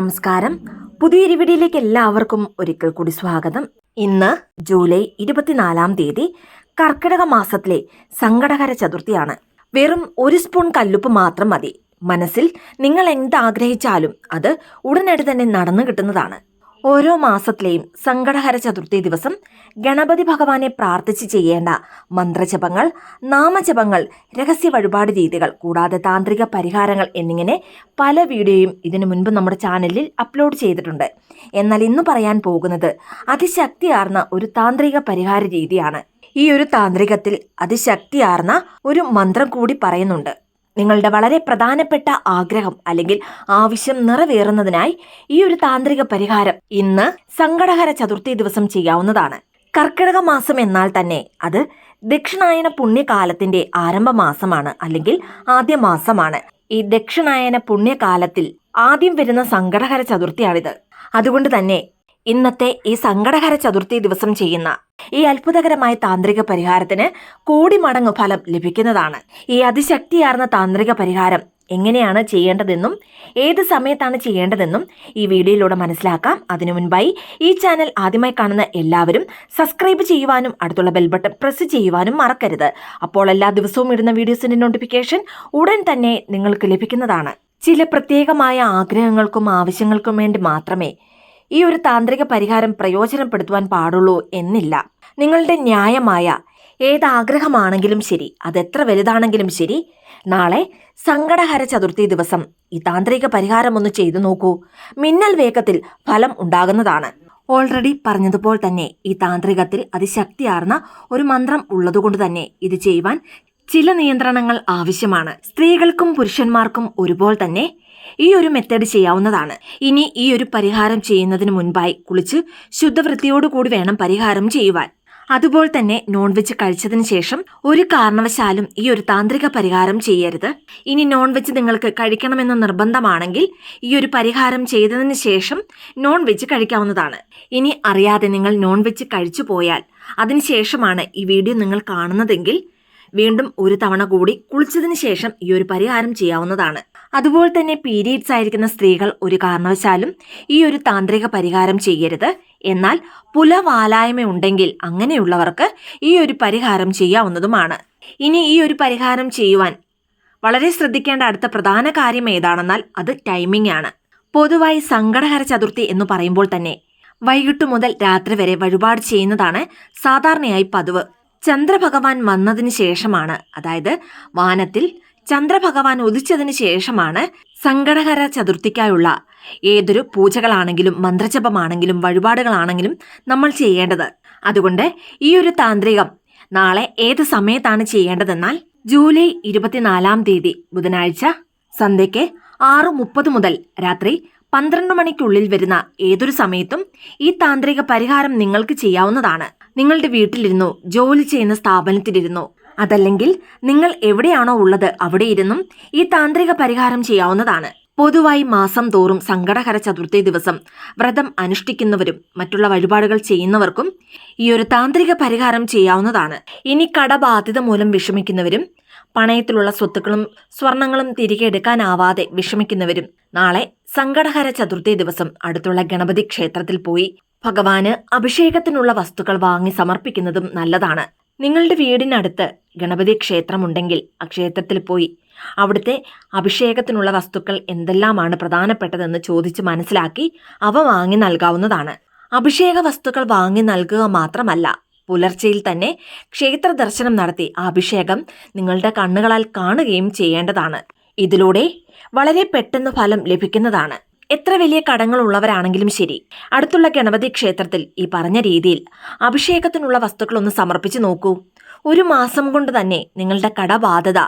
നമസ്കാരം. പുതിയൊരു വീഡിയോയിലേക്ക് എല്ലാവർക്കും ഒരിക്കൽ കൂടി സ്വാഗതം. ഇന്ന് ജൂലൈ ഇരുപത്തിനാലാം തീയതി കർക്കിടക മാസത്തിലെ സങ്കടകര ചതുർത്ഥിയാണ്. വെറും ഒരു സ്പൂൺ കല്ലുപ്പ് മാത്രം മതി. മനസ്സിൽ നിങ്ങൾ എന്താഗ്രഹിച്ചാലും അത് ഉടനടി തന്നെ നടന്നു കിട്ടുന്നതാണ്. ഓരോ മാസത്തിലെയും സങ്കടഹര ചതുർത്ഥി ദിവസം ഗണപതി ഭഗവാനെ പ്രാർത്ഥിച്ച് ചെയ്യേണ്ട മന്ത്രജപങ്ങൾ നാമജപങ്ങൾ രഹസ്യ വഴിപാട് രീതികൾ കൂടാതെ താന്ത്രിക പരിഹാരങ്ങൾ എന്നിങ്ങനെ പല വീഡിയോയും ഇതിനു മുൻപ് നമ്മുടെ ചാനലിൽ അപ്ലോഡ് ചെയ്തിട്ടുണ്ട്. എന്നാൽ ഇന്ന് പറയാൻ പോകുന്നത് അതിശക്തിയാർന്ന ഒരു താന്ത്രിക പരിഹാര രീതിയാണ്. ഈ ഒരു താന്ത്രികത്തിൽ അതിശക്തിയാർന്ന ഒരു മന്ത്രം കൂടി പറയുന്നുണ്ട്. നിങ്ങളുടെ വളരെ പ്രധാനപ്പെട്ട ആഗ്രഹം അല്ലെങ്കിൽ ആവശ്യം നിറവേറുന്നതിനായി ഈ ഒരു താന്ത്രിക പരിഹാരം ഇന്ന് സങ്കടഹര ചതുർത്ഥി ദിവസം ചെയ്യാവുന്നതാണ്. കർക്കിടക മാസം എന്നാൽ തന്നെ അത് ദക്ഷിണായന പുണ്യകാലത്തിന്റെ ആരംഭ മാസമാണ് അല്ലെങ്കിൽ ആദ്യ മാസമാണ് ഈ ദക്ഷിണായന പുണ്യകാലത്തിൽ ആദ്യം വരുന്ന സങ്കടഹര ചതുർത്ഥിയാണിത്. അതുകൊണ്ട് തന്നെ ഇന്നത്തെ ഈ സങ്കടകര ചതുർത്ഥി ദിവസം ചെയ്യുന്ന ഈ അത്ഭുതകരമായ താന്ത്രിക പരിഹാരത്തിന് കോടി മടങ്ങ് ഫലം ലഭിക്കുന്നതാണ്. ഈ അതിശക്തിയാർന്ന താന്ത്രിക പരിഹാരം എങ്ങനെയാണ് ചെയ്യേണ്ടതെന്നും ഏത് സമയത്താണ് ചെയ്യേണ്ടതെന്നും ഈ വീഡിയോയിലൂടെ മനസ്സിലാക്കാം. അതിനു മുൻപായി ഈ ചാനൽ ആദ്യമായി കാണുന്ന എല്ലാവരും സബ്സ്ക്രൈബ് ചെയ്യുവാനും അടുത്തുള്ള ബെൽ ബട്ടൺ പ്രസ് ചെയ്യുവാനും മറക്കരുത്. അപ്പോൾ എല്ലാ ദിവസവും ഇടുന്ന വീഡിയോസിന്റെ നോട്ടിഫിക്കേഷൻ ഉടൻ തന്നെ നിങ്ങൾക്ക് ലഭിക്കുന്നതാണ്. ചില പ്രത്യേകമായ ആഗ്രഹങ്ങൾക്കും ആവശ്യങ്ങൾക്കും വേണ്ടി മാത്രമേ ഈ ഒരു താന്ത്രിക പരിഹാരം പ്രയോജനപ്പെടുത്തുവാൻ പാടുള്ളൂ എന്നില്ല. നിങ്ങളുടെ ന്യായമായ ഏതാഗ്രഹമാണെങ്കിലും ശരി അതെത്ര വലുതാണെങ്കിലും ശരി നാളെ സങ്കടഹര ചതുർത്ഥി ദിവസം ഈ താന്ത്രിക പരിഹാരം ഒന്ന് ചെയ്തു നോക്കൂ. മിന്നൽ വേഗത്തിൽ ഫലം ഉണ്ടാകുന്നതാണ്. ഓൾറെഡി പറഞ്ഞതുപോലെ തന്നെ ഈ താന്ത്രികത്തിൽ അതിശക്തിയാർന്ന ഒരു മന്ത്രം ഉള്ളതുകൊണ്ട് തന്നെ ഇത് ചെയ്യുവാൻ ചില നിയന്ത്രണങ്ങൾ ആവശ്യമാണ്. സ്ത്രീകൾക്കും പുരുഷന്മാർക്കും ഒരുപോലെ തന്നെ ഈ ഒരു മെത്തേഡ് ചെയ്യാവുന്നതാണ്. ഇനി ഈ ഒരു പരിഹാരം ചെയ്യുന്നതിന് മുൻപായി കുളിച്ച് ശുദ്ധവൃത്തിയോടുകൂടി വേണം പരിഹാരം ചെയ്യുവാൻ. അതുപോലെ തന്നെ നോൺ വെജ് കഴിച്ചതിന് ശേഷം ഒരു കാരണവശാലും ഈ ഒരു താന്ത്രിക പരിഹാരം ചെയ്യരുത്. ഇനി നോൺ വെജ് നിങ്ങൾക്ക് കഴിക്കണമെന്ന നിർബന്ധമാണെങ്കിൽ ഈ ഒരു പരിഹാരം ചെയ്തതിന് ശേഷം നോൺ വെജ് കഴിക്കാവുന്നതാണ്. ഇനി അറിയാതെ നിങ്ങൾ നോൺ വെജ് കഴിച്ചു പോയാൽ അതിനുശേഷമാണ് ഈ വീഡിയോ നിങ്ങൾ കാണുന്നതെങ്കിൽ വീണ്ടും ഒരു തവണ കൂടി കുളിച്ചതിന് ശേഷം ഈ ഒരു പരിഹാരം ചെയ്യാവുന്നതാണ്. അതുപോലെ തന്നെ പീരീഡ്സ് ആയിരിക്കുന്ന സ്ത്രീകൾ ഒരു കാരണവശാലും ഈ ഒരു താന്ത്രിക പരിഹാരം ചെയ്യരുത്. എന്നാൽ പുലവാലായ്മ ഉണ്ടെങ്കിൽ അങ്ങനെയുള്ളവർക്ക് ഈ ഒരു പരിഹാരം ചെയ്യാവുന്നതുമാണ്. ഇനി ഈ ഒരു പരിഹാരം ചെയ്യുവാൻ വളരെ ശ്രദ്ധിക്കേണ്ട അടുത്ത പ്രധാന കാര്യം ഏതാണെന്നാൽ അത് ടൈമിംഗ് ആണ്. പൊതുവായി സങ്കടഹര ചതുർത്ഥി എന്ന് പറയുമ്പോൾ തന്നെ വൈകിട്ട് മുതൽ രാത്രി വരെ വഴിപാട് ചെയ്യുന്നതാണ് സാധാരണയായി പതിവ്. ചന്ദ്രഭഗവാൻ വന്നതിന് ശേഷമാണ്. അതായത് വാനത്തിൽ ചന്ദ്രഭഗവാൻ ഉദിച്ചതിനു ശേഷമാണ് സങ്കടഹര ചതുർത്ഥിക്കായുള്ള ഏതൊരു പൂജകളാണെങ്കിലും മന്ത്രജപമാണെങ്കിലും വഴിപാടുകളാണെങ്കിലും നമ്മൾ ചെയ്യേണ്ടത്. അതുകൊണ്ട് ഈ ഒരു താന്ത്രികം നാളെ ഏത് സമയത്താണ് ചെയ്യേണ്ടതെന്നാൽ ജൂലൈ ഇരുപത്തിനാലാം തീയതി ബുധനാഴ്ച സന്ധ്യയ്ക്ക് ആറ് മുപ്പത് മുതൽ രാത്രി പന്ത്രണ്ട് മണിക്കുള്ളിൽ വരുന്ന ഏതൊരു സമയത്തും ഈ താന്ത്രിക പരിഹാരം നിങ്ങൾക്ക് ചെയ്യാവുന്നതാണ്. നിങ്ങളുടെ വീട്ടിലിരുന്നോ ജോലി ചെയ്യുന്ന സ്ഥാപനത്തിലിരുന്നോ അതല്ലെങ്കിൽ നിങ്ങൾ എവിടെയാണോ ഉള്ളത് അവിടെ ഇരുന്നും ഈ താന്ത്രിക പരിഹാരം ചെയ്യാവുന്നതാണ്. പൊതുവായി മാസം തോറും സങ്കടഹര ചതുർത്ഥി ദിവസം വ്രതം അനുഷ്ഠിക്കുന്നവരും മറ്റുള്ള വഴിപാടുകൾ ചെയ്യുന്നവർക്കും ഈ ഒരു താന്ത്രിക പരിഹാരം ചെയ്യാവുന്നതാണ്. ഇനി കടബാധ്യത മൂലം വിഷമിക്കുന്നവരും പണയത്തിലുള്ള സ്വത്തുക്കളും സ്വർണങ്ങളും തിരികെ എടുക്കാനാവാതെ വിഷമിക്കുന്നവരും നാളെ സങ്കടഹര ചതുർത്ഥി ദിവസം അടുത്തുള്ള ഗണപതി ക്ഷേത്രത്തിൽ പോയി ഭഗവാന് അഭിഷേകത്തിനുള്ള വസ്തുക്കൾ വാങ്ങി സമർപ്പിക്കുന്നതും നല്ലതാണ്. നിങ്ങളുടെ വീടിനടുത്ത് ഗണപതി ക്ഷേത്രമുണ്ടെങ്കിൽ ആ ക്ഷേത്രത്തിൽ പോയി അവിടുത്തെ അഭിഷേകത്തിനുള്ള വസ്തുക്കൾ എന്തെല്ലാമാണ് പ്രധാനപ്പെട്ടതെന്ന് ചോദിച്ച് മനസ്സിലാക്കി അവ വാങ്ങി നൽകാവുന്നതാണ്. അഭിഷേക വസ്തുക്കൾ വാങ്ങി നൽകുക മാത്രമല്ല പുലർച്ചയിൽ തന്നെ ക്ഷേത്ര ദർശനം നടത്തി ആ അഭിഷേകം നിങ്ങളുടെ കണ്ണുകളാൽ കാണുകയും ചെയ്യേണ്ടതാണ്. ഇതിലൂടെ വളരെ പെട്ടെന്ന് ഫലം ലഭിക്കുന്നതാണ്. എത്ര വലിയ കടങ്ങൾ ഉള്ളവരാണെങ്കിലും ശരി. അടുത്തുള്ള ഗണപതി ക്ഷേത്രത്തിൽ ഈ പറഞ്ഞ രീതിയിൽ അഭിഷേകത്തിനുള്ള വസ്തുക്കൾ ഒന്ന് സമർപ്പിച്ചു നോക്കൂ. ഒരു മാസം കൊണ്ട് തന്നെ നിങ്ങളുടെ കടബാധ്യത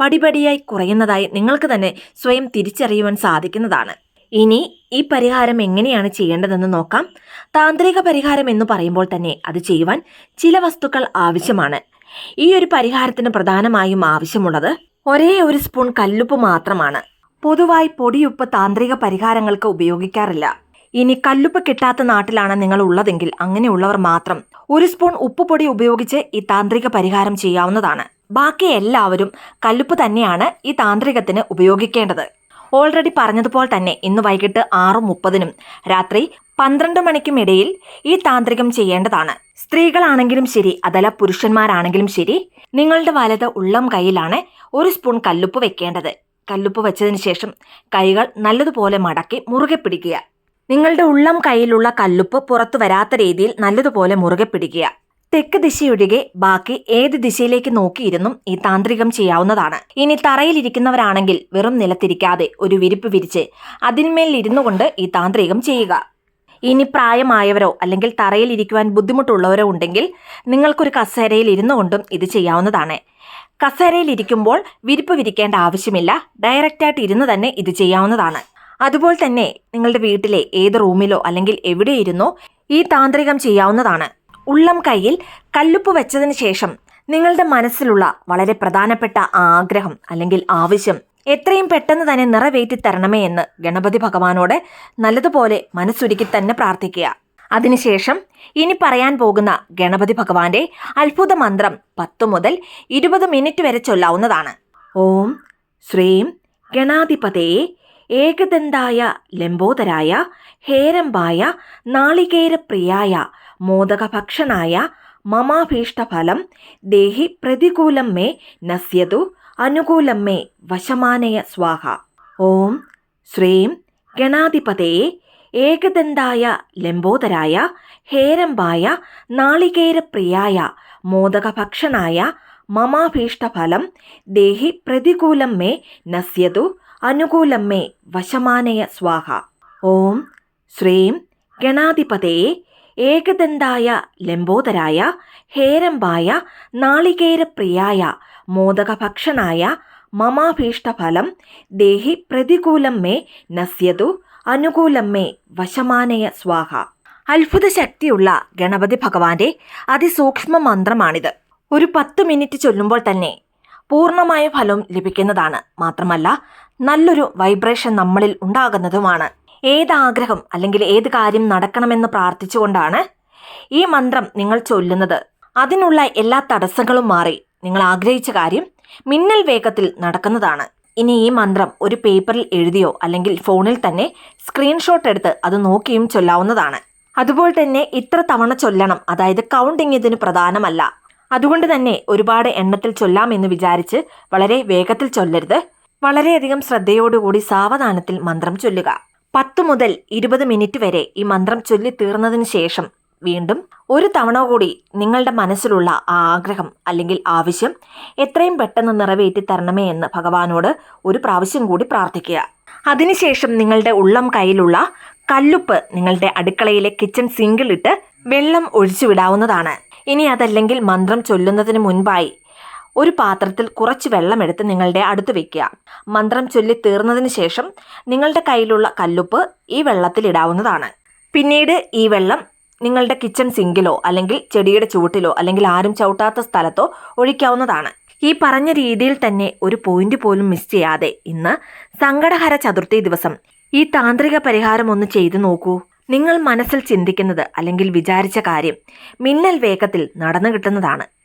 പടിപടിയായി കുറയുന്നതായി നിങ്ങൾക്ക് തന്നെ സ്വയം തിരിച്ചറിയുവാൻ സാധിക്കുന്നതാണ്. ഇനി ഈ പരിഹാരം എങ്ങനെയാണ് ചെയ്യേണ്ടതെന്ന് നോക്കാം. താന്ത്രിക പരിഹാരം എന്ന് പറയുമ്പോൾ തന്നെ അത് ചെയ്യുവാൻ ചില വസ്തുക്കൾ ആവശ്യമാണ്. ഈ ഒരു പരിഹാരത്തിന് പ്രധാനമായും ആവശ്യമുള്ളത് ഒരേ ഒരു സ്പൂൺ കല്ലുപ്പ് മാത്രമാണ്. പൊതുവായി പൊടിയുപ്പ് താന്ത്രിക പരിഹാരങ്ങൾക്ക് ഉപയോഗിക്കാറില്ല. ഇനി കല്ലുപ്പ് കിട്ടാത്ത നാട്ടിലാണ് നിങ്ങൾ ഉള്ളതെങ്കിൽ അങ്ങനെയുള്ളവർ മാത്രം ഒരു സ്പൂൺ ഉപ്പുപൊടി ഉപയോഗിച്ച് ഈ താന്ത്രിക പരിഹാരം ചെയ്യാവുന്നതാണ്. ബാക്കി എല്ലാവരും കല്ലുപ്പ് തന്നെയാണ് ഈ താന്ത്രികത്തിന് ഉപയോഗിക്കേണ്ടത്. ഓൾറെഡി പറഞ്ഞതുപോലെ തന്നെ ഇന്ന് വൈകിട്ട് ആറ് മുപ്പതിനും രാത്രി പന്ത്രണ്ട് മണിക്കും ഇടയിൽ ഈ താന്ത്രികം ചെയ്യേണ്ടതാണ്. സ്ത്രീകളാണെങ്കിലും ശരി അതല്ല പുരുഷന്മാരാണെങ്കിലും ശരി നിങ്ങളുടെ വലത് ഉള്ളം കൈയിലാണ് ഒരു സ്പൂൺ കല്ലുപ്പ് വെക്കേണ്ടത്. കല്ലുപ്പ് വെച്ചതിന് ശേഷം കൈകൾ നല്ലതുപോലെ മടക്കി മുറുകെ പിടിക്കുക. നിങ്ങളുടെ ഉള്ളം കയ്യിലുള്ള കല്ലുപ്പ് പുറത്തു വരാത്ത രീതിയിൽ നല്ലതുപോലെ മുറുകെ പിടിക്കുക. തെക്ക് ദിശയൊഴികെ ബാക്കി ഏത് ദിശയിലേക്ക് നോക്കിയിരുന്നും ഈ താന്ത്രികം ചെയ്യാവുന്നതാണ്. ഇനി തറയിലിരിക്കുന്നവരാണെങ്കിൽ വെറും നിലത്തിരിക്കാതെ ഒരു വിരിപ്പ് വിരിച്ച് അതിന്മേൽ ഇരുന്നു കൊണ്ട് ഈ താന്ത്രികം ചെയ്യുക. ഇനി പ്രായമായവരോ അല്ലെങ്കിൽ തറയിൽ ഇരിക്കുവാൻ ബുദ്ധിമുട്ടുള്ളവരോ ഉണ്ടെങ്കിൽ നിങ്ങൾക്കൊരു കസേരയിൽ ഇരുന്നു കൊണ്ടും ഇത് ചെയ്യാവുന്നതാണ്. കസേരയിൽ ഇരിക്കുമ്പോൾ വിരിപ്പ് വിരിക്കേണ്ട ആവശ്യമില്ല. ഡയറക്റ്റായിട്ട് ഇരുന്ന് തന്നെ ഇത് ചെയ്യാവുന്നതാണ്. അതുപോലെ തന്നെ നിങ്ങളുടെ വീട്ടിലെ ഏത് റൂമിലോ അല്ലെങ്കിൽ എവിടെ ഇരുന്നോ ഈ താന്ത്രികം ചെയ്യാവുന്നതാണ്. ഉള്ളം കയ്യിൽ കല്ലുപ്പ് വെച്ചതിന് ശേഷം നിങ്ങളുടെ മനസ്സിലുള്ള വളരെ പ്രധാനപ്പെട്ട ആഗ്രഹം അല്ലെങ്കിൽ ആവശ്യം എത്രയും പെട്ടെന്ന് തന്നെ നിറവേറ്റി തരണമേ എന്ന് ഗണപതി ഭഗവാനോട് നല്ലതുപോലെ മനസ്സൊരുക്കി തന്നെ പ്രാർത്ഥിക്കുക. അതിനുശേഷം ഇനി പറയാൻ പോകുന്ന ഗണപതി ഭഗവാന്റെ അത്ഭുത മന്ത്രം പത്ത് മുതൽ ഇരുപത് മിനിറ്റ് വരെ ചൊല്ലാവുന്നതാണ്. ഓം ശ്രീം ഗണാധിപതയെ ഏകദന്തായ ലംബോദരായ ഹേരമ്പായ നാളികേരപ്രിയായ മോദകഭക്ഷണായ മമാഭീഷ്ടഫലം ദേഹി പ്രതികൂലം മേ നസ്യതു അനുകൂലം മേ വശമാനയ സ്വാഹ. ഓം ശ്രീം ഗണാധിപതയെ ഏകദന്തായ ലംബോദരായ ഹേരംബായ നാളികേരപ്രിയായ മോദകഭക്ഷണായ മമാഭീഷ്ടഫലം ദേഹി പ്രതികൂലം മേ നസ്യതു അനുകൂലം മേ വശമാനയ സ്വാഹ. ഓം ശ്രീം ഗണാധിപതയെ ഏകദന്തായ ലംബോദരായ ഹേരംബായ നാളികേരപ്രിയായ മോദകഭക്ഷണായ മമാഭീഷ്ടഫലം ദേഹി പ്രതികൂലം മേ നശ്യതു അനുകൂലം മേ വശമാനയ സ്വാഹ. അത്ഭുത ശക്തിയുള്ള ഗണപതി ഭഗവാന്റെ അതിസൂക്ഷ്മ മന്ത്രമാണിത്. ഒരു പത്ത് മിനിറ്റ് ചൊല്ലുമ്പോൾ തന്നെ പൂർണമായ ഫലം ലഭിക്കുന്നതാണ്. മാത്രമല്ല നല്ലൊരു വൈബ്രേഷൻ നമ്മളിൽ ഉണ്ടാകുന്നതുമാണ്. ഏത് ആഗ്രഹം അല്ലെങ്കിൽ ഏത് കാര്യം നടക്കണമെന്ന് പ്രാർത്ഥിച്ചുകൊണ്ടാണ് ഈ മന്ത്രം നിങ്ങൾ ചൊല്ലുന്നത്. അതിനുള്ള എല്ലാ തടസ്സങ്ങളും മാറി നിങ്ങൾ ആഗ്രഹിച്ച കാര്യം മിന്നൽ വേഗത്തിൽ നടക്കുന്നതാണ്. ഇനി ഈ മന്ത്രം ഒരു പേപ്പറിൽ എഴുതിയോ അല്ലെങ്കിൽ ഫോണിൽ തന്നെ സ്ക്രീൻഷോട്ട് എടുത്ത് അത് നോക്കിയും ചൊല്ലാവുന്നതാണ്. അതുപോലെ തന്നെ ഇത്ര തവണ ചൊല്ലണം അതായത് കൗണ്ടിങ് ഇതിന് പ്രധാനമല്ല. അതുകൊണ്ട് തന്നെ ഒരുപാട് എണ്ണത്തിൽ ചൊല്ലാം എന്ന് വിചാരിച്ച് വളരെ വേഗത്തിൽ ചൊല്ലരുത്. വളരെയധികം ശ്രദ്ധയോടുകൂടി സാവധാനത്തിൽ മന്ത്രം ചൊല്ലുക. പത്ത് മുതൽ ഇരുപത് മിനിറ്റ് വരെ ഈ മന്ത്രം ചൊല്ലി തീർന്നതിന് ശേഷം വീണ്ടും ഒരു തവണ കൂടി നിങ്ങളുടെ മനസ്സിലുള്ള ആ ആഗ്രഹം അല്ലെങ്കിൽ ആവശ്യം എത്രയും പെട്ടെന്ന് നിറവേറ്റി തരണമേ എന്ന് ഭഗവാനോട് ഒരു പ്രാവശ്യം കൂടി പ്രാർത്ഥിക്കുക. അതിനുശേഷം നിങ്ങളുടെ ഉള്ളം കയ്യിലുള്ള കല്ലുപ്പ് നിങ്ങളുടെ അടുക്കളയിലെ കിച്ചൺ സിങ്കിലിട്ട് വെള്ളം ഒഴിച്ചു വിടാവുന്നതാണ്. ഇനി അതല്ലെങ്കിൽ മന്ത്രം ചൊല്ലുന്നതിന് മുൻപായി ഒരു പാത്രത്തിൽ കുറച്ച് വെള്ളമെടുത്ത് നിങ്ങളുടെ അടുത്ത് വയ്ക്കുക മന്ത്രം ചൊല്ലി തീർന്നതിന് ശേഷം നിങ്ങളുടെ കയ്യിലുള്ള കല്ലുപ്പ് ഈ വെള്ളത്തിൽ ഇടാവുന്നതാണ്. പിന്നീട് ഈ വെള്ളം നിങ്ങളുടെ കിച്ചൺ സിങ്കിലോ അല്ലെങ്കിൽ ചെടിയുടെ ചുവട്ടിലോ അല്ലെങ്കിൽ ആരും ചവിട്ടാത്ത സ്ഥലത്തോ ഒഴിക്കാവുന്നതാണ്. ഈ പറഞ്ഞ രീതിയിൽ തന്നെ ഒരു പോയിന്റ് പോലും മിസ് ചെയ്യാതെ ഇന്ന് സങ്കടഹര ചതുർത്ഥി ദിവസം. ഈ താന്ത്രിക പരിഹാരം ഒന്ന് ചെയ്തു നോക്കൂ. നിങ്ങൾ മനസ്സിൽ ചിന്തിക്കുന്നത് അല്ലെങ്കിൽ വിചാരിച്ച കാര്യം മിന്നൽ വേഗത്തിൽ നടന്നു കിട്ടുന്നതാണ്.